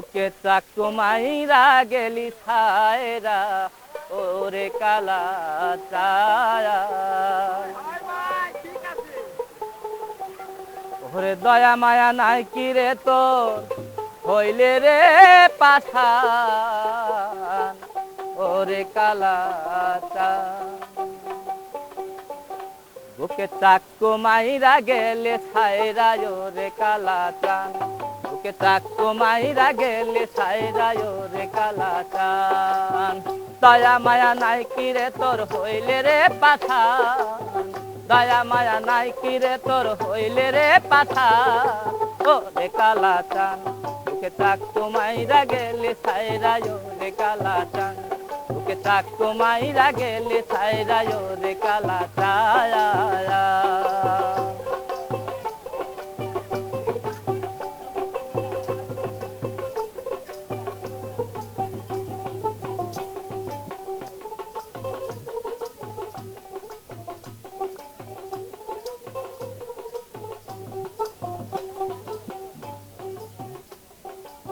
ওকে চাকু মাইরা গেলি ছায়রা ওরে কালা চায়া। ওরে দয়া মায়া নাই কি রে তো হইলে রে পাঠান, ওরে কালা বুকে চাকু মাইরা গেলে ছায়রা ওরে কালা চান। বুকে চাকু মাইরা গেলে ছায়রা ওরে কালা চান দয়া মায়া নাই কি রে তোর হইলে রে পাঠান। দয়া মায়া নাই কি রে তোর হইলে রে পাঠা ও রে কালা চান বুকে চাকু মাইরা গেলে ছায়রা ওরে কালা চান বুকে চাকু মাইরা গেলে ছায়রা ওরে কালা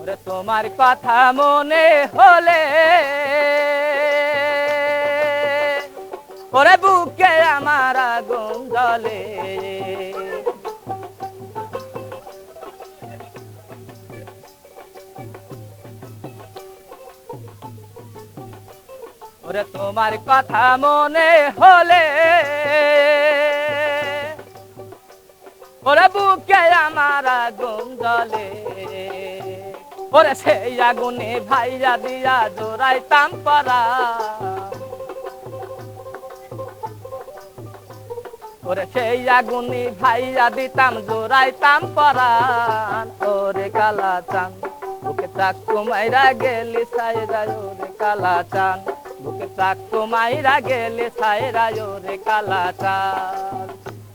ওরে তোমার কথা মনে হলে। ওরে বুকে আমার আগুন জ্বলে। ওরে তোমার কথা মনে হলে। ওরে বুকে আমার আগুন ওরে সেই আগুনে ভাইয়া দিয়া জোড়াইতাম পারা। ওরে সেই আগুনি ভাইয়া দিতাম জোড়াইতাম পরান ওরে কালা চান, বুকে চাকু মাইরা গেলি সাইরা, ওরে কালা চান, বুকে চাকু মাইরা গেলি সাইরা, ওরে কালা চান।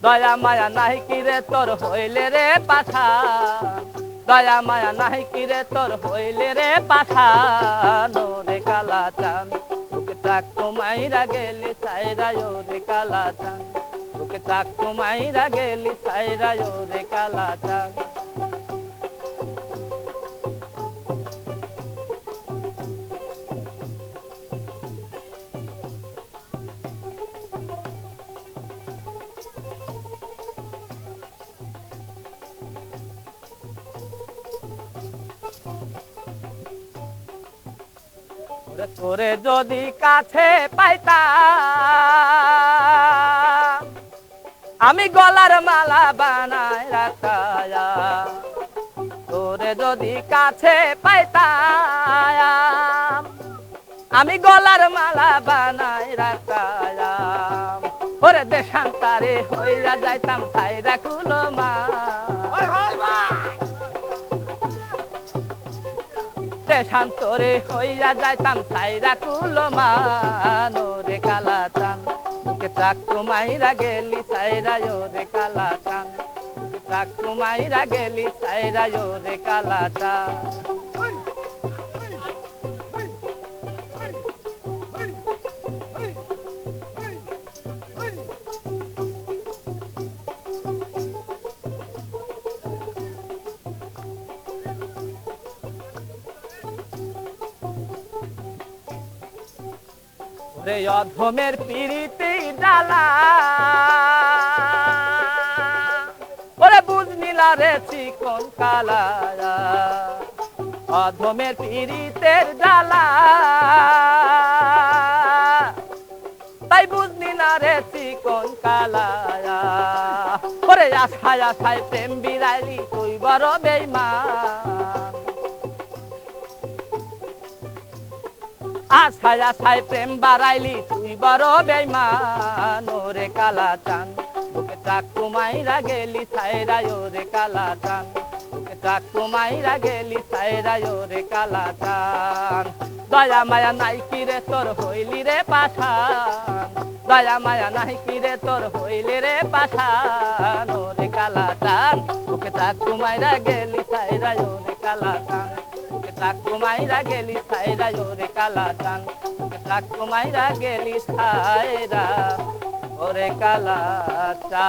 দয়া মায়া নাহি কি রে, তোর হইলে রে পাঠা। দয়া মায়া নাহি কি রে তোর হইলে রে পাঠা রে কালা চান, বুকে চাকু মাইরা গেলি সাইরা রে কালা চান। বুকে চাকু মাইরা গেলি সাইরা রে কালা চান। তোরে যদি কাছে পাইতাম, আমি গলার মালা বানায় রাখায়া তোরে যদি কাছে পাইতাম, আমি গলার মালা বানায় রাখায়াম ওরে দেশান্তারে হইয়া যাইতাম খাইরা কুলো মা। দেশান্তরে হইয়া যাইতাম সাইরা কুলো মানো রে কালা চান চাকু মাইরা গেলি সাইরা রে কালা চান চাকু মাইরা গেলি সাইরা রে কালা চান ওরে অধমের পিড়িতে ডালা ওরে বুঝনিলা রে চিকন কালা। অধমের পিড়িতের ডালা তাই বুঝনি না রে চিকন কালা। ওরে আশায় আশায় প্রেম বিরাইলি তুই বড় বেইমান আশায় আশায় প্রেম বাড়াইলি, তুই বড় বেইমান, ওরে কালা চান বুকে চাকু মাইরা গেলি সাইরা ওরে কালা চান বুকে চাকু মাইরা গেলি সাইরা ওরে কালা চান দয়া মায়া নাই কি রে তোর হইলি রে পাঠান দয়া মায়া নাই কি রে তোর হইলি রে পাঠান ওরে কালা চান বুকে চাকু মাইরা গেলি সাইরা ওরে কালা চান চাকু মাইরা গেলি সাইরা ওরে কালা চান চাকু মাইরা গেলি সাইরা ওরে কালা চা